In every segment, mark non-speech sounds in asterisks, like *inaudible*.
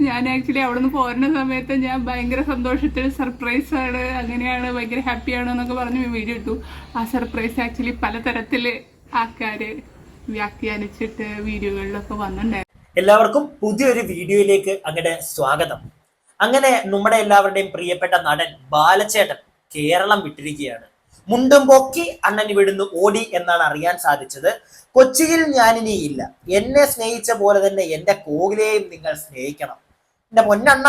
ഞാൻ ആക്ച്വലി അവിടെ നിന്ന് പോരുന്ന സമയത്ത് ഞാൻ ഭയങ്കര സന്തോഷത്തിൽ സർപ്രൈസ് ആണ്. അങ്ങനെയാണ് ഭയങ്കര ഹാപ്പിയാണ് എന്നൊക്കെ പറഞ്ഞ് വീഡിയോ ഇട്ടു. ആ സർപ്രൈസ് ആക്ച്വലി പലതരത്തിൽ ആൾക്കാര് വ്യാഖ്യാനിച്ചിട്ട് വീഡിയോകളിലൊക്കെ വന്നിട്ടുണ്ടായിരുന്നു. എല്ലാവർക്കും പുതിയൊരു വീഡിയോയിലേക്ക് അങ്ങനെ സ്വാഗതം. അങ്ങനെ നമ്മുടെ എല്ലാവരുടെയും പ്രിയപ്പെട്ട നടൻ ബാലചേട്ടൻ കേരളം വിട്ടിരിക്കുകയാണ്. മുണ്ടും പൊക്കി അണ്ണൻ ഇവിടുന്ന് ഓടി എന്നാണ് അറിയാൻ സാധിച്ചത്. കൊച്ചിയിൽ ഞാനിനി ഇല്ല. എന്നെ സ്നേഹിച്ച പോലെ തന്നെ എന്റെ കോകിലെയും നിങ്ങൾ സ്നേഹിക്കണം. എന്റെ പൊന്നണ്ണ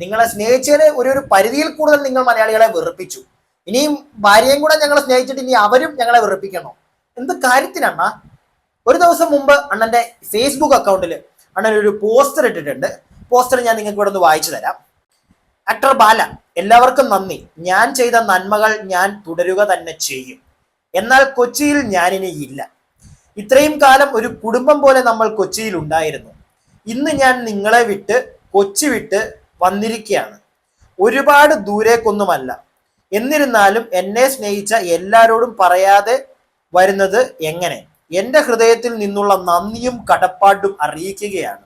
നിങ്ങളെ സ്നേഹിച്ചതിന് ഒരു ഒരു പരിധിയിൽ കൂടുതൽ നിങ്ങൾ മലയാളികളെ വെറുപ്പിച്ചു. ഇനിയും ഭാര്യയും കൂടെ ഞങ്ങളെ സ്നേഹിച്ചിട്ട് ഇനി അവരും ഞങ്ങളെ വെറുപ്പിക്കണോ? എന്ത് കാര്യത്തിനണ്ണ? ഒരു ദിവസം മുമ്പ് അണ്ണന്റെ ഫേസ്ബുക്ക് അക്കൗണ്ടിൽ അണ്ണൻ ഒരു പോസ്റ്റർ ഇട്ടിട്ടുണ്ട്. പോസ്റ്റർ ഞാൻ നിങ്ങൾക്ക് ഇവിടെ ഒന്ന് വായിച്ചു തരാം. ആക്ടർ ബാല എല്ലാവർക്കും നന്ദി. ഞാൻ ചെയ്ത നന്മകൾ ഞാൻ തുടരുക തന്നെ ചെയ്യും. എന്നാൽ കൊച്ചിയിൽ ഞാനിനി ഇല്ല. ഇത്രയും കാലം ഒരു കുടുംബം പോലെ നമ്മൾ കൊച്ചിയിൽ ഉണ്ടായിരുന്നു. ഇന്ന് ഞാൻ നിങ്ങളെ വിട്ട് കൊച്ചി വിട്ട് വന്നിരിക്കുകയാണ് ഒരുപാട് ദൂരേക്കൊന്നുമല്ല എന്നിരുന്നാലും എന്നെ സ്നേഹിച്ച എല്ലാരോടും പറയാതെ വരുന്നത് എങ്ങനെ? എന്റെ ഹൃദയത്തിൽ നിന്നുള്ള നന്ദിയും കടപ്പാടും അറിയിക്കുകയാണ്.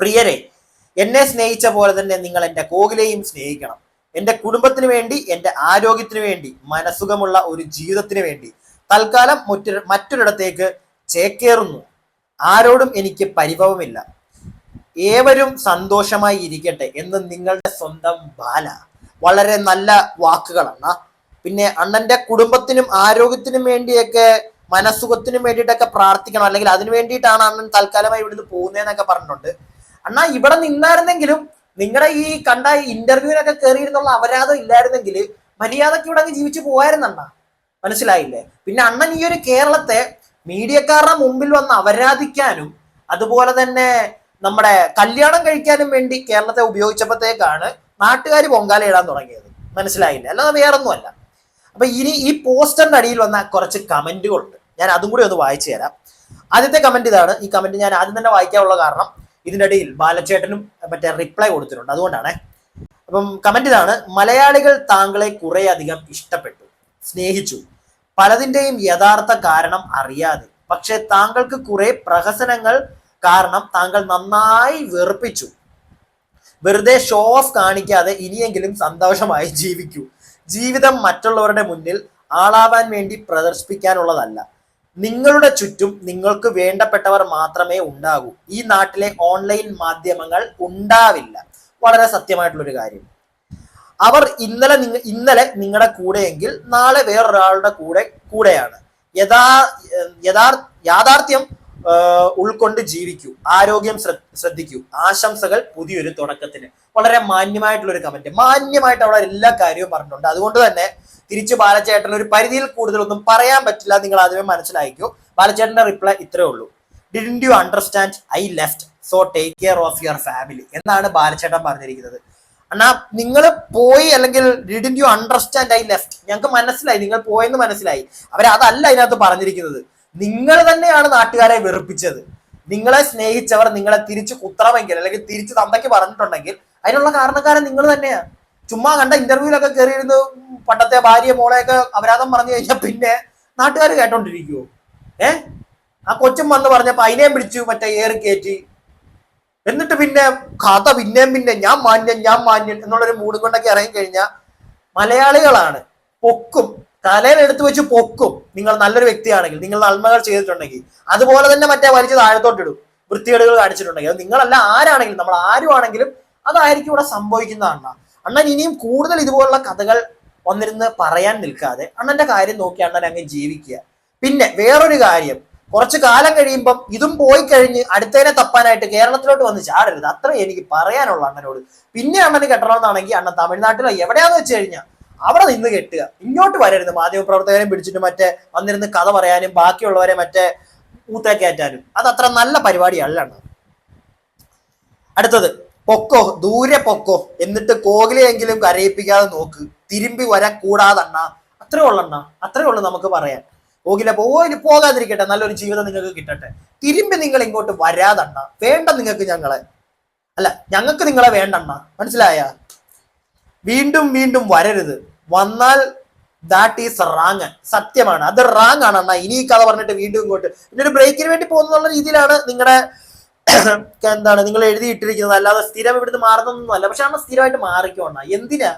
പ്രിയരെ എന്നെ സ്നേഹിച്ച പോലെ തന്നെ നിങ്ങൾ എന്റെ കോകിലെയും സ്നേഹിക്കണം. എന്റെ കുടുംബത്തിന് വേണ്ടി എന്റെ ആരോഗ്യത്തിന് വേണ്ടി മനസുഖമുള്ള ഒരു ജീവിതത്തിന് വേണ്ടി. തൽക്കാലം മറ്റൊരു മറ്റൊരിടത്തേക്ക് ചേക്കേറുന്നു. ആരോടും എനിക്ക് പരിഭവമില്ല. ഏവരും സന്തോഷമായി ഇരിക്കട്ടെ എന്ന് നിങ്ങളുടെ സ്വന്തം ബാല. വളരെ നല്ല വാക്കുകളാണ്. പിന്നെ അണ്ണന്റെ കുടുംബത്തിനും ആരോഗ്യത്തിനും വേണ്ടിയൊക്കെ മനസ്സുഖത്തിനും വേണ്ടിയിട്ടൊക്കെ പ്രാർത്ഥിക്കണം. അല്ലെങ്കിൽ അതിനു വേണ്ടിയിട്ടാണ് അണ്ണൻ തൽക്കാലമായി ഇവിടുന്ന് പോകുന്നതെന്നൊക്കെ പറഞ്ഞിട്ടുണ്ട്. അണ്ണാ ഇവിടെ നിന്നായിരുന്നെങ്കിലും നിങ്ങളുടെ ഈ കണ്ട ഇന്റർവ്യൂവിനൊക്കെ കയറിയിരുന്നുള്ള അപരാധം ഇല്ലായിരുന്നെങ്കിൽ മര്യാദയ്ക്ക് ഇവിടെ അങ്ങ് ജീവിച്ചു പോയായിരുന്നണ്ണ മനസ്സിലായില്ലേ? പിന്നെ അണ്ണൻ ഈ ഒരു കേരളത്തെ മീഡിയക്കാരുടെ മുമ്പിൽ വന്ന് അപരാധിക്കാനും അതുപോലെ തന്നെ നമ്മുടെ കല്യാണം കഴിക്കാനും വേണ്ടി കേരളത്തെ ഉപയോഗിച്ചപ്പോഴത്തേക്കാണ് നാട്ടുകാർ പൊങ്കാല ഇടാൻ തുടങ്ങിയത്. മനസ്സിലായില്ല? അല്ലാതെ വേറൊന്നുമല്ല. അപ്പൊ ഇനി ഈ പോസ്റ്ററിന്റെ അടിയിൽ വന്ന കുറച്ച് കമന്റുകളുണ്ട്. ഞാൻ അതും കൂടി ഒന്ന് വായിച്ചു തരാം. ആദ്യത്തെ കമന്റ് ഇതാണ്. ഈ കമന്റ് ഞാൻ ആദ്യം തന്നെ വായിക്കാനുള്ള കാരണം ഇതിന്റെ ഇടയിൽ ബാലച്ചേട്ടനും മറ്റേ റിപ്ലൈ കൊടുത്തിട്ടുണ്ട്. അതുകൊണ്ടാണ്. അപ്പം കമന്റ് ഇതാണ്. മലയാളികൾ താങ്കളെ കുറെ അധികം ഇഷ്ടപ്പെട്ടു സ്നേഹിച്ചു. പലതിന്റെയും യഥാർത്ഥ കാരണം അറിയാതെ. പക്ഷെ താങ്കൾക്ക് കുറെ പ്രഹസനങ്ങൾ കാരണം താങ്കൾ നന്നായി വെറുപ്പിച്ചു. വെറുതെ ഷോ ഓഫ് കാണിക്കാതെ ഇനിയെങ്കിലും സന്തോഷമായി ജീവിക്കൂ. ജീവിതം മറ്റുള്ളവരുടെ മുന്നിൽ ആളാവാൻ വേണ്ടി പ്രദർശിപ്പിക്കാനുള്ളതല്ല. നിങ്ങളുടെ ചുറ്റും നിങ്ങൾക്ക് വേണ്ടപ്പെട്ടവർ മാത്രമേ ഉണ്ടാകൂ. ഈ നാട്ടിലെ ഓൺലൈൻ മാധ്യമങ്ങൾ ഉണ്ടാവില്ല. വളരെ സത്യമായിട്ടുള്ള ഒരു കാര്യം. അവർ ഇന്നലെ നിങ്ങ ഇന്നലെ നിങ്ങളുടെ കൂടെയെങ്കിൽ നാളെ വേറൊരാളുടെ കൂടെ കൂടെയാണ്. യഥാ യഥാർ യാഥാർത്ഥ്യം ഉൾക്കൊണ്ട് ജീവിക്കൂ ആരോഗ്യം ശ്രദ്ധിക്കൂ. ആശംസകൾ പുതിയൊരു തുടക്കത്തിന്. വളരെ മാന്യമായിട്ടുള്ള ഒരു കമന്റ് മാന്യമായിട്ട് അവിടെ എല്ലാ കാര്യവും പറഞ്ഞിട്ടുണ്ട്. അതുകൊണ്ട് തന്നെ തിരിച്ചു ബാലചേട്ടൻ ഒരു പരിധിയിൽ കൂടുതലൊന്നും പറയാൻ പറ്റില്ല നിങ്ങൾ ആദ്യമേ മനസ്സിലാക്കിക്കോ ബാലചേട്ടന്റെ റിപ്ലൈ ഇത്രേ ഉള്ളൂ. Didn't you understand I left so take care of your family എന്നാണ് ബാലചേട്ടൻ പറഞ്ഞിരിക്കുന്നത്. അണ്ണാ നിങ്ങൾ പോയി അല്ലെങ്കിൽ didn't you understand I left ഞങ്ങൾക്ക് മനസ്സിലായി. നിങ്ങൾ പോയെന്ന് മനസ്സിലായി. അവർ അതല്ല അതിനകത്ത് പറഞ്ഞിരിക്കുന്നത്. നിങ്ങൾ തന്നെയാണ് നാട്ടുകാരെ വെറുപ്പിച്ചത്. നിങ്ങളെ സ്നേഹിച്ചവർ നിങ്ങളെ തിരിച്ചു കുത്തണമെങ്കിൽ അല്ലെങ്കിൽ തിരിച്ചു തന്തയ്ക്ക് പറഞ്ഞിട്ടുണ്ടെങ്കിൽ അതിനുള്ള കാരണക്കാരൻ നിങ്ങൾ തന്നെയാണ് ചുമ്മാ കണ്ട ഇന്റർവ്യൂലൊക്കെ കയറിയിരുന്ന് പണ്ടത്തെ ഭാര്യ മോളെയൊക്കെ അപരാധം പറഞ്ഞു കഴിഞ്ഞാൽ പിന്നെ നാട്ടുകാർ കേട്ടോണ്ടിരിക്കുവോ? ഏ? ആ കൊച്ചും വന്ന് പറഞ്ഞപ്പോ അതിനെയും പിടിച്ചു മറ്റേ ഏറി കയറ്റി എന്നിട്ട് പിന്നെ കഥ പിന്നെയും പിന്നെ ഞാൻ മാന്യൻ ഞാൻ മാന്യൻ എന്നുള്ളൊരു മൂടും കൊണ്ടൊക്കെ ഇറങ്ങി കഴിഞ്ഞാൽ മലയാളികളാണ് പൊക്കും തലയിൽ എടുത്തു വെച്ച് പൊക്കും. നിങ്ങൾ നല്ലൊരു വ്യക്തിയാണെങ്കിൽ നിങ്ങൾ നന്മകൾ ചെയ്തിട്ടുണ്ടെങ്കിൽ. അതുപോലെ തന്നെ മറ്റേ വലിച്ച് താഴത്തോട്ടിടും വൃത്തികേടുകൾ കാണിച്ചിട്ടുണ്ടെങ്കിൽ. അത് നിങ്ങളല്ല ആരാണെങ്കിലും നമ്മൾ ആരുമാണെങ്കിലും അതായിരിക്കും ഇവിടെ സംഭവിക്കുന്നതാണ് അണ്ണൻ ഇനിയും കൂടുതൽ ഇതുപോലുള്ള കഥകൾ വന്നിരുന്ന് പറയാൻ നിൽക്കാതെ അണ്ണന്റെ കാര്യം നോക്കി അണ്ണൻ അങ്ങ് ജീവിക്കുക. പിന്നെ വേറൊരു കാര്യം. കുറച്ച് കാലം കഴിയുമ്പം ഇതും പോയി കഴിഞ്ഞ് അടുത്തതിനെ തപ്പാനായിട്ട് കേരളത്തിലോട്ട് വന്ന് ചാടരുത്. അത്ര എനിക്ക് പറയാനുള്ള അണ്ണനോട്. പിന്നെ അണ്ണന് കെട്ടണമെന്നാണെങ്കിൽ അണ്ണൻ തമിഴ്നാട്ടിലോ എവിടെയാന്ന് വെച്ച് കഴിഞ്ഞാൽ അവിടെ നിന്ന് കെട്ടുക. ഇങ്ങോട്ട് വരരുത്. മാധ്യമപ്രവർത്തകരെ പിടിച്ചിട്ട് മറ്റേ വന്നിരുന്ന് കഥ പറയാനും ബാക്കിയുള്ളവരെ മറ്റേ ഊത്തേ കയറ്റാനും. അത് അത്ര നല്ല പരിപാടിയല്ല. അടുത്തത് പൊക്കോ ദൂരെ പൊക്കോ. എന്നിട്ട് കോഹ്ലിയെങ്കിലും കരയിപ്പിക്കാതെ നോക്ക്. തിരുമ്പി വരാൻ കൂടാതണ്ണ അത്രേ ഉള്ളണ്ണ അത്രേ ഉള്ളു നമുക്ക് പറയാൻ. കോഹ്ലിയെ പോയി പോകാതിരിക്കട്ടെ. നല്ലൊരു ജീവിതം നിങ്ങൾക്ക് കിട്ടട്ടെ. തിരുമ്പി നിങ്ങൾ ഇങ്ങോട്ട് വരാതണ്ണ വേണ്ട നിങ്ങൾക്ക് ഞങ്ങളെ. അല്ല ഞങ്ങൾക്ക് നിങ്ങളെ വേണ്ടണ്ണ മനസ്സിലായ? വീണ്ടും വീണ്ടും വരരുത്. വന്നാൽ ദാറ്റ് ഈസ് റാങ് സത്യമാണ്. അത് റാങ് ആണ്. എന്നാ ഇനി ഈ കഥ പറഞ്ഞിട്ട് വീണ്ടും ഇങ്ങോട്ട്. പിന്നെ ഒരു ബ്രേക്കിന് വേണ്ടി പോകുന്നുള്ള രീതിയിലാണ് നിങ്ങളുടെ *coughs* എന്താണ് നിങ്ങൾ എഴുതിയിട്ടിരിക്കുന്നത്. അല്ലാതെ സ്ഥിരം ഇവിടുന്ന് മാറുന്നൊന്നും അല്ല. പക്ഷെ നമ്മൾ സ്ഥിരമായിട്ട് മാറിക്കോണ്ട എന്തിനാ?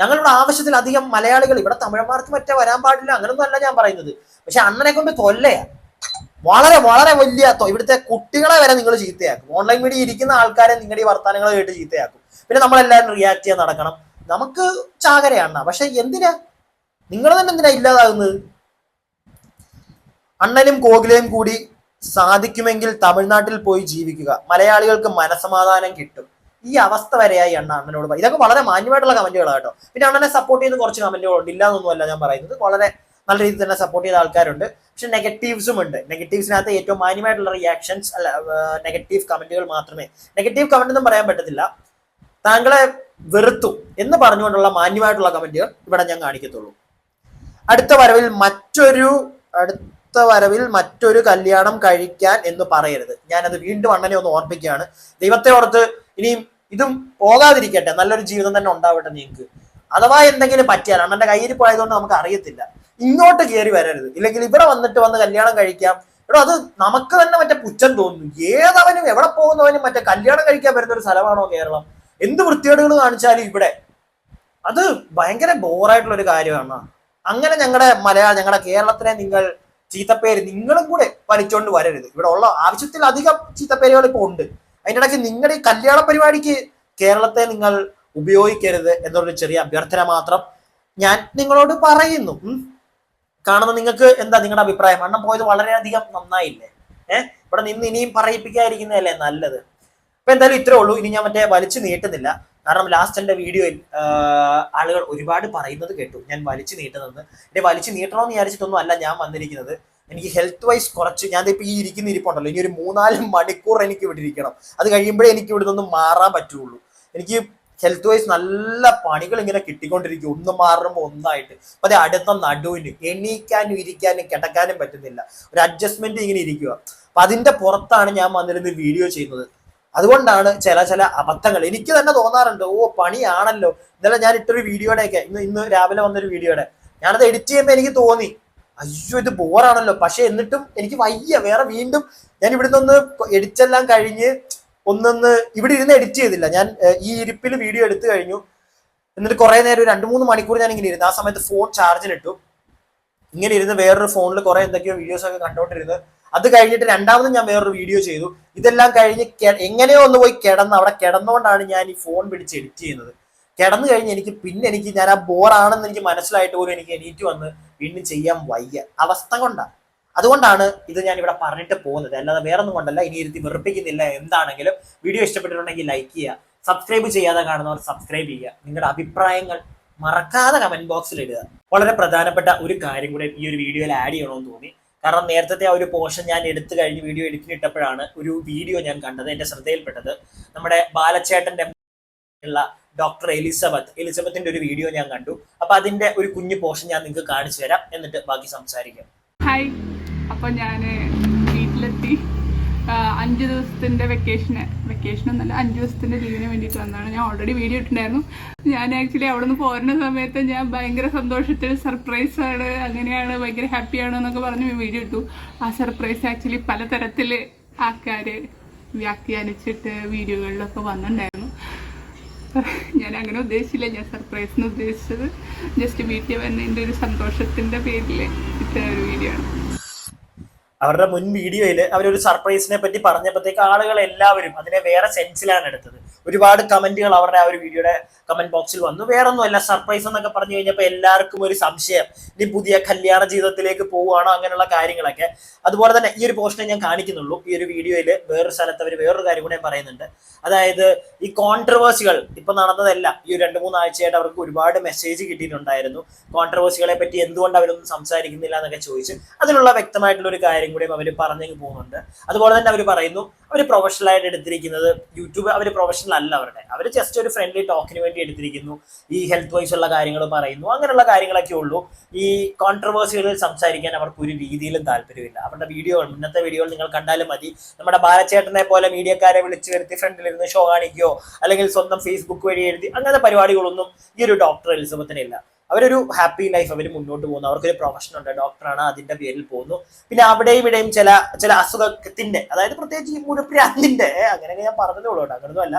ഞങ്ങളുടെ ആവശ്യത്തിലധികം മലയാളികൾ ഇവിടെ തമിഴന്മാർക്ക് മറ്റേ വരാൻ പാടില്ല അങ്ങനൊന്നും അല്ല ഞാൻ പറയുന്നത്. പക്ഷെ അണ്ണനെ കൊണ്ട് കൊല്ലയാ. വളരെ വളരെ വലിയ ഇവിടുത്തെ കുട്ടികളെ വരെ നിങ്ങൾ ചീത്തയാക്കും. ഓൺലൈൻ മീഡിയ ഇരിക്കുന്ന ആൾക്കാരെ നിങ്ങളുടെ ഈ വർത്തമാനങ്ങൾ കേട്ട് ചീത്തയാക്കും. പിന്നെ നമ്മളെല്ലാവരും റിയാക്ട് ചെയ്യാൻ നടക്കണം. നമുക്ക് ചാകരയാണ് പക്ഷെ എന്തിനാ? നിങ്ങൾ തന്നെ എന്തിനാ ഇല്ലാതാകുന്നത്? അണ്ണനും കോകിലയും കൂടി സാധിക്കുമെങ്കിൽ തമിഴ്നാട്ടിൽ പോയി ജീവിക്കുക. മലയാളികൾക്ക് മനസമാധാനം കിട്ടും. ഈ അവസ്ഥ വരെയായി അണ്ണ അണ്ണനോട് പറ- ഇതൊക്കെ വളരെ മാന്യമായിട്ടുള്ള കമന്റുകളാണ് കേട്ടോ. പിന്നെ അണ്ണനെ സപ്പോർട്ട് ചെയ്യുന്ന കുറച്ച് കമന്റുകളുണ്ട്. ഇല്ല എന്നൊന്നുമല്ല ഞാൻ പറയുന്നത്. വളരെ നല്ല രീതിയിൽ തന്നെ സപ്പോർട്ട് ചെയ്ത ആൾക്കാരുണ്ട്. പക്ഷെ നെഗറ്റീവ്സും ഉണ്ട്. നെഗറ്റീവ്സിനകത്ത് ഏറ്റവും മാന്യമായിട്ടുള്ള റിയാക്ഷൻസ് അല്ല നെഗറ്റീവ് കമന്റുകൾ മാത്രമേ. നെഗറ്റീവ് കമന്റ് ഒന്നും പറയാൻ പറ്റത്തില്ല. താങ്കളെ വെറുത്തു എന്ന് പറഞ്ഞുകൊണ്ടുള്ള മാന്യമായിട്ടുള്ള കമന്റുകൾ ഇവിടെ ഞാൻ കാണിക്കത്തുള്ളൂ. അടുത്ത വരവിൽ മറ്റൊരു അടുത്ത വരവിൽ മറ്റൊരു കല്യാണം കഴിക്കാൻ എന്ന് പറയരുത്. ഞാനത് വീണ്ടും അണ്ണനെ ഒന്ന് ഓർപ്പിക്കുകയാണ്. ദൈവത്തെ ഓർത്ത് ഇനിയും ഇതും പോകാതിരിക്കട്ടെ. നല്ലൊരു ജീവിതം തന്നെ ഉണ്ടാവട്ടെ നിങ്ങൾക്ക്. അഥവാ എന്തെങ്കിലും പറ്റിയാൽ അണ്ണന്റെ കയ്യിൽ പോയതുകൊണ്ട് നമുക്ക് അറിയത്തില്ല. ഇങ്ങോട്ട് കയറി വരരുത്. ഇല്ലെങ്കിൽ ഇവിടെ വന്നിട്ട് വന്ന് കല്യാണം കഴിക്കാം. എടോ അത് നമുക്ക് തന്നെ മറ്റേ പുച്ഛം തോന്നുന്നു. ഏതവനും എവിടെ പോകുന്നവനും മറ്റേ കല്യാണം കഴിക്കാൻ വരുന്ന ഒരു സ്ഥലമാണോ കേരളം? എന്ത് വൃത്തികേടുകൾ കാണിച്ചാലും ഇവിടെ? അത് ഭയങ്കര ബോറായിട്ടുള്ള ഒരു കാര്യമാണ്. അങ്ങനെ ഞങ്ങളുടെ മലയാള ഞങ്ങളുടെ കേരളത്തിനെ നിങ്ങൾ ചീത്തപ്പേര് നിങ്ങളും കൂടെ വലിച്ചോണ്ട് വരരുത്. ഇവിടെ ഉള്ള ആവശ്യത്തിൽ അധികം ചീത്തപ്പേരുകൾ ഇപ്പോൾ ഉണ്ട്. അതിന്റെ ഇടയ്ക്ക് നിങ്ങളുടെ ഈ കല്യാണ പരിപാടിക്ക് കേരളത്തെ നിങ്ങൾ ഉപയോഗിക്കരുത് എന്നൊരു ചെറിയ അഭ്യർത്ഥന മാത്രം ഞാൻ നിങ്ങളോട് പറയുന്നു. കാണുന്ന നിങ്ങൾക്ക് എന്താ നിങ്ങളുടെ അഭിപ്രായം? അണ്ണം പോയത് വളരെയധികം നന്നായില്ലേ? ഏഹ് ഇവിടെ നിന്ന് ഇനിയും പറയിപ്പിക്കാതിരിക്കുന്നതല്ലേ നല്ലത്? അപ്പൊ എന്തായാലും ഇത്രേ ഉള്ളൂ. ഇനി ഞാൻ മറ്റേ വലിച്ചു നീട്ടുന്നില്ല. കാരണം ലാസ്റ്റ് എന്റെ വീഡിയോയിൽ ആളുകൾ ഒരുപാട് പറയുന്നത് കേട്ടു. ഞാൻ വലിച്ചു നീട്ടുന്നത്. എന്നെ വലിച്ചു നീട്ടണമെന്ന് വിചാരിച്ചിട്ടൊന്നും അല്ല ഞാൻ വന്നിരിക്കുന്നത്. എനിക്ക് ഹെൽത്ത് വൈസ് കുറച്ച് ഞാൻ ഇപ്പൊ ഈ ഇരിക്കുന്ന ഇരിപ്പുണ്ടല്ലോ. ഇനി ഒരു മൂന്നാൽ മണിക്കൂർ എനിക്ക് ഇവിടെ ഇരിക്കണം. അത് കഴിയുമ്പോഴേ എനിക്ക് ഇവിടെ നിന്ന് മാറാൻ പറ്റുള്ളൂ. എനിക്ക് ഹെൽത്ത് വൈസ് നല്ല പണികൾ ഇങ്ങനെ കിട്ടിക്കൊണ്ടിരിക്കും. ഒന്ന് മാറുമ്പോൾ ഒന്നായിട്ട്. അപ്പൊ അതെ അടുത്ത നടുവിന് എണീക്കാനും ഇരിക്കാനും കിടക്കാനും പറ്റുന്നില്ല. ഒരു അഡ്ജസ്റ്റ്മെന്റ് ഇങ്ങനെ ഇരിക്കുക അപ്പൊ അതിന്റെ പുറത്താണ് ഞാൻ വന്നിരുന്ന് വീഡിയോ ചെയ്യുന്നത്. അതുകൊണ്ടാണ് ചില ചില അബദ്ധങ്ങൾ. എനിക്ക് തന്നെ തോന്നാറുണ്ട് ഓ പണിയാണല്ലോ. ഇന്നലെ ഞാൻ ഇട്ടൊരു വീഡിയോയുടെയൊക്കെ ഇന്ന് ഇന്ന് രാവിലെ വന്നൊരു വീഡിയോയുടെ ഞാനത് എഡിറ്റ് ചെയ്യുമ്പോൾ എനിക്ക് തോന്നി അയ്യോ ഇത് ബോറാണല്ലോ. പക്ഷെ എന്നിട്ടും എനിക്ക് വയ്യ. വേറെ വീണ്ടും ഞാൻ ഇവിടുന്ന് ഒന്ന് എഡിറ്റെല്ലാം കഴിഞ്ഞ് ഒന്നൊന്ന് ഇവിടെ ഇരുന്ന് എഡിറ്റ് ചെയ്തില്ല. ഞാൻ ഈ ഇരിപ്പിൽ വീഡിയോ എടുത്തു കഴിഞ്ഞു. എന്നിട്ട് കുറെ നേരം ഒരു രണ്ട് മൂന്ന് മണിക്കൂർ ഞാൻ ഇങ്ങനെ ഇരുന്നു. ആ സമയത്ത് ഫോൺ ചാർജിലിട്ടു. ഇങ്ങനെ ഇരുന്ന് വേറൊരു ഫോണിൽ കുറെ എന്തൊക്കെയോ വീഡിയോസ് ഒക്കെ കണ്ടോണ്ടിരുന്ന് അത് കഴിഞ്ഞിട്ട് രണ്ടാമതും ഞാൻ വേറൊരു വീഡിയോ ചെയ്തു. ഇതെല്ലാം കഴിഞ്ഞ് എങ്ങനെയോ ഒന്ന് പോയി കിടന്ന് അവിടെ കിടന്നുകൊണ്ടാണ് ഞാൻ ഈ ഫോൺ പിടിച്ച് എഡിറ്റ് ചെയ്യുന്നത്. കിടന്നു കഴിഞ്ഞ് എനിക്ക് പിന്നെ എനിക്ക് ഞാൻ ആ ബോറാണെന്ന് എനിക്ക് മനസ്സിലായിട്ട് പോലും എനിക്ക് എണീറ്റ് വന്ന് വീണ്ടും ചെയ്യാൻ വയ്യ. അവസ്ഥ കൊണ്ടാണ് അതുകൊണ്ടാണ് ഇത് ഞാൻ ഇവിടെ പറഞ്ഞിട്ട് പോകുന്നത്. അല്ലാതെ വേറെ ഒന്നും കൊണ്ടല്ല. ഇനി ഇരുത്തി വെറുപ്പിക്കുന്നില്ല. എന്താണെങ്കിലും വീഡിയോ ഇഷ്ടപ്പെട്ടിട്ടുണ്ടെങ്കിൽ ലൈക്ക് ചെയ്യുക. സബ്സ്ക്രൈബ് ചെയ്യാതെ കാണുന്നവർ സബ്സ്ക്രൈബ് ചെയ്യുക. നിങ്ങളുടെ അഭിപ്രായങ്ങൾ മറക്കാതെ കമന്റ് ബോക്സിൽ ഇടുക. വളരെ പ്രധാനപ്പെട്ട ഒരു കാര്യം കൂടെ ഈ ഒരു വീഡിയോയിൽ ആഡ് ചെയ്യണമെന്ന് തോന്നി. കാരണം നേരത്തെ ആ ഒരു പോർഷൻ ഞാൻ എടുത്തു കഴിഞ്ഞ് വീഡിയോ എഡിറ്റിനിട്ടപ്പോഴാണ് ഒരു വീഡിയോ ഞാൻ കണ്ടത് എന്റെ ശ്രദ്ധയിൽപ്പെട്ടത്. നമ്മുടെ ബാലച്ചേട്ടന്റെ ഉള്ള ഡോക്ടർ എലിസബത്ത് എലിസബത്തിന്റെ ഒരു വീഡിയോ ഞാൻ കണ്ടു. അപ്പൊ അതിന്റെ ഒരു കുഞ്ഞു പോർഷൻ ഞാൻ നിങ്ങൾക്ക് കാണിച്ചു തരാം. എന്നിട്ട് ബാക്കി സംസാരിക്കാം. ഹായ് അപ്പോൾ ഞാൻ അഞ്ച് ദിവസത്തിന്റെ വെക്കേഷന് വെക്കേഷൻ ഒന്നല്ല അഞ്ച് ദിവസത്തിന്റെ ലീവിന് വേണ്ടിയിട്ട് വന്നതാണ്. ഞാൻ ഓൾറെഡി വീഡിയോ ഇട്ടിട്ടുണ്ടായിരുന്നു. ഞാൻ ആക്ച്വലി അവിടെ നിന്ന് പോരുന്ന സമയത്ത് ഞാൻ ഭയങ്കര സന്തോഷത്തിൽ സർപ്രൈസ് ആണ് അങ്ങനെയാണ് ഭയങ്കര ഹാപ്പിയാണ് എന്നൊക്കെ പറഞ്ഞ് വീഡിയോ ഇട്ടു. ആ സർപ്രൈസ് ആക്ച്വലി പലതരത്തിൽ ആൾക്കാർ വ്യാഖ്യാനിച്ചിട്ട് വീഡിയോകളിലൊക്കെ വന്നിട്ടുണ്ടായിരുന്നു. ഞാൻ അങ്ങനെ ഉദ്ദേശിച്ചില്ല. ഞാൻ സർപ്രൈസ് എന്ന് ഉദ്ദേശിച്ചത്. ജസ്റ്റ് വീട്ടിൽ വന്നതിന്റെ ഒരു സന്തോഷത്തിന്റെ പേരിൽ ഇട്ട ഒരു വീഡിയോ ആണ്. അവരുടെ മുൻ വീഡിയോയിൽ അവരൊരു സർപ്രൈസിനെ പറ്റി പറഞ്ഞപ്പോഴത്തേക്ക് ആളുകൾ എല്ലാവരും അതിനെ വേറെ സെൻസിലാണ് എടുത്തത്. ഒരുപാട് കമന്റുകൾ അവരുടെ ആ ഒരു വീഡിയോയുടെ കമന്റ് ബോക്സിൽ വന്നു. വേറെ ഒന്നുമല്ല സർപ്രൈസ് എന്നൊക്കെ പറഞ്ഞു കഴിഞ്ഞപ്പോൾ എല്ലാവർക്കും ഒരു സംശയം. ഇനി പുതിയ കല്യാണ ജീവിതത്തിലേക്ക് പോവുകയാണോ അങ്ങനെയുള്ള കാര്യങ്ങളൊക്കെ. അതുപോലെ തന്നെ ഈ ഒരു പോസ്റ്റിനെ ഞാൻ കാണിക്കുന്നുള്ളൂ. ഈ ഒരു വീഡിയോയിൽ വേറൊരു സ്ഥലത്ത് അവർ വേറൊരു കാര്യം കൂടെ പറയുന്നുണ്ട്. അതായത് ഈ കോൺട്രവേഴ്സികൾ ഇപ്പൊ നടന്നതല്ല ഈ ഒരു രണ്ട് മൂന്ന് ആഴ്ചയായിട്ട് അവർക്ക് ഒരുപാട് മെസ്സേജ് കിട്ടിയിട്ടുണ്ടായിരുന്നു. കോൺട്രവേഴ്സികളെ പറ്റി എന്തുകൊണ്ട് അവരൊന്നും സംസാരിക്കുന്നില്ല എന്നൊക്കെ ചോദിച്ച്. അതിനുള്ള വ്യക്തമായിട്ടുള്ള ഒരു കാര്യം കൂടി അവർ പറഞ്ഞു പോകുന്നുണ്ട്. അതുപോലെ തന്നെ അവർ പറയുന്നു അവർ പ്രൊഫഷണൽ ആയിട്ട് എടുത്തിരിക്കുന്നത് യൂട്യൂബ് അവർ പ്രൊഫഷണൽ അല്ല അവരുടെ. അവർ ജസ്റ്റ് ഒരു ഫ്രണ്ട്ലി ടോക്കിന് വേണ്ടി എടുത്തിരിക്കുന്നു. ഈ ഹെൽത്ത് വൈസ് ഉള്ള കാര്യങ്ങൾ പറയുന്നു. അങ്ങനെയുള്ള കാര്യങ്ങളൊക്കെ ഉള്ളൂ. ഈ കോൺട്രവേഴ്സികളിൽ സംസാരിക്കാൻ അവർക്ക് ഒരു രീതിയിലും താല്പര്യമില്ല. അവരുടെ വീഡിയോകൾ മുന്നത്തെ വീഡിയോകൾ നിങ്ങൾ കണ്ടാലും മതി. നമ്മുടെ ബാലച്ചേട്ടനെ പോലെ മീഡിയക്കാരെ വിളിച്ചു വരുത്തി ഫ്രണ്ടിലിരുന്ന് ഷോ കാണിക്കുകയോ അല്ലെങ്കിൽ സ്വന്തം ഫേസ്ബുക്ക് വഴി എഴുതി അങ്ങനത്തെ പരിപാടികളൊന്നും ഈ ഒരു ഡോക്ടർ എലിസബത്തിനില്ല. അവരൊരു ഹാപ്പി ലൈഫ് അവർ മുന്നോട്ട് പോകുന്നു. അവർക്കൊരു പ്രൊഫഷൻ ഉണ്ട്. ഡോക്ടറാണ് അതിന്റെ പേരിൽ പോകുന്നു. പിന്നെ അവിടെയും ഇവിടെയും ചില ചില അസുഖത്തിന്റെ അതായത് പ്രത്യേകിച്ച് ഈ മുഴുപ്രാന്തിന്റെ അങ്ങനെയൊക്കെ ഞാൻ പറഞ്ഞതേ ഉള്ളൂ അങ്ങനൊന്നും അല്ല.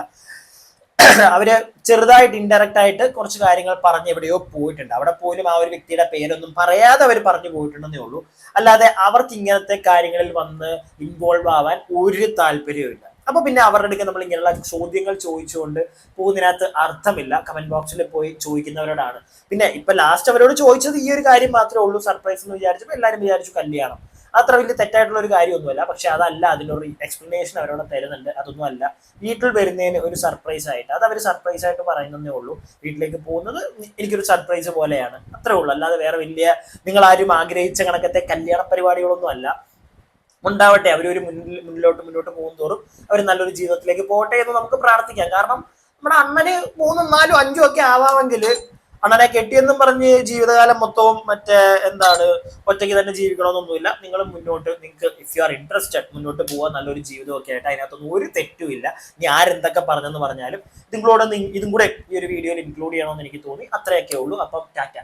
*clears throat* അവർ ചെറുതായിട്ട് ഇൻഡയറക്റ്റ് ആയിട്ട് കുറച്ച് കാര്യങ്ങൾ പറഞ്ഞ് എവിടെയോ പോയിട്ടുണ്ട്. അവിടെ പോലും ആ ഒരു വ്യക്തിയുടെ പേരൊന്നും പറയാതെ അവർ പറഞ്ഞു പോയിട്ടുണ്ടെന്നേ ഉള്ളൂ. അല്ലാതെ അവർക്ക് ഇങ്ങനത്തെ കാര്യങ്ങളിൽ വന്ന് ഇൻവോൾവ് ആവാൻ ഒരു താല്പര്യവും അപ്പൊ പിന്നെ അവരുടെ അടുക്കൽ നമ്മൾ ഇങ്ങനെയുള്ള ചോദ്യങ്ങൾ ചോദിച്ചുകൊണ്ട് പോകുന്നതിനകത്ത് അർത്ഥമില്ല. കമന്റ് ബോക്സിൽ പോയി ചോദിക്കുന്നവരോടാണ്. പിന്നെ ഇപ്പൊ ലാസ്റ്റ് അവരോട് ചോദിച്ചത് ഈ ഒരു കാര്യം മാത്രമേ ഉള്ളൂ സർപ്രൈസ് എന്ന് വിചാരിച്ചപ്പോൾ എല്ലാവരും വിചാരിച്ചു കല്യാണം. അത്ര വലിയ തെറ്റായിട്ടുള്ള ഒരു കാര്യമൊന്നുമല്ല. പക്ഷെ അതല്ല അതിനൊരു എക്സ്പ്ലനേഷൻ അവരോട് തരുന്നുണ്ട്. അതൊന്നും അല്ല. വീട്ടിൽ വരുന്നതിന് ഒരു സർപ്രൈസ് ആയിട്ട്. അത് അവർ സർപ്രൈസ് ആയിട്ട് പറയുന്നതേ ഉള്ളൂ. വീട്ടിലേക്ക് പോകുന്നത് എനിക്കൊരു സർപ്രൈസ് പോലെയാണ്. അത്രേ ഉള്ളൂ. അല്ലാതെ വേറെ വലിയ നിങ്ങൾ ആരും ആഗ്രഹിച്ച കണക്കത്തെ കല്യാണ പരിപാടികളൊന്നും അല്ല. ഉണ്ടാവട്ടെ. അവർ ഒരു മുന്നിൽ മുന്നിലോട്ട് മുന്നോട്ട് പോകും തോറും അവർ നല്ലൊരു ജീവിതത്തിലേക്ക് പോകട്ടെ എന്ന് നമുക്ക് പ്രാർത്ഥിക്കാം. കാരണം നമ്മുടെ അണ്ണന് മൂന്നും നാലും അഞ്ചും ഒക്കെ ആവാമെങ്കിൽ അണ്ണനെ കെട്ടിയെന്നും പറഞ്ഞ് ജീവിതകാലം മൊത്തവും മറ്റേ എന്താണ് ഒറ്റയ്ക്ക് തന്നെ ജീവിക്കണമെന്നൊന്നുമില്ല. നിങ്ങൾ മുന്നോട്ട് നിങ്ങൾക്ക് ഇഫ് യു ആർ ഇൻട്രസ്റ്റഡ് മുന്നോട്ട് പോകാൻ നല്ലൊരു ജീവിതമൊക്കെ ആയിട്ട് അതിനകത്തൊന്നും ഒരു തെറ്റുമില്ല ഇനി ആരെന്തൊക്കെ പറഞ്ഞെന്ന് പറഞ്ഞാലും നിങ്ങളോട് ഇതും കൂടെ ഈ ഒരു വീഡിയോയിൽ ഇൻക്ലൂഡ് ചെയ്യണമെന്ന് എനിക്ക് തോന്നി. അത്രയൊക്കെ ഉള്ളൂ. അപ്പം ടാറ്റ.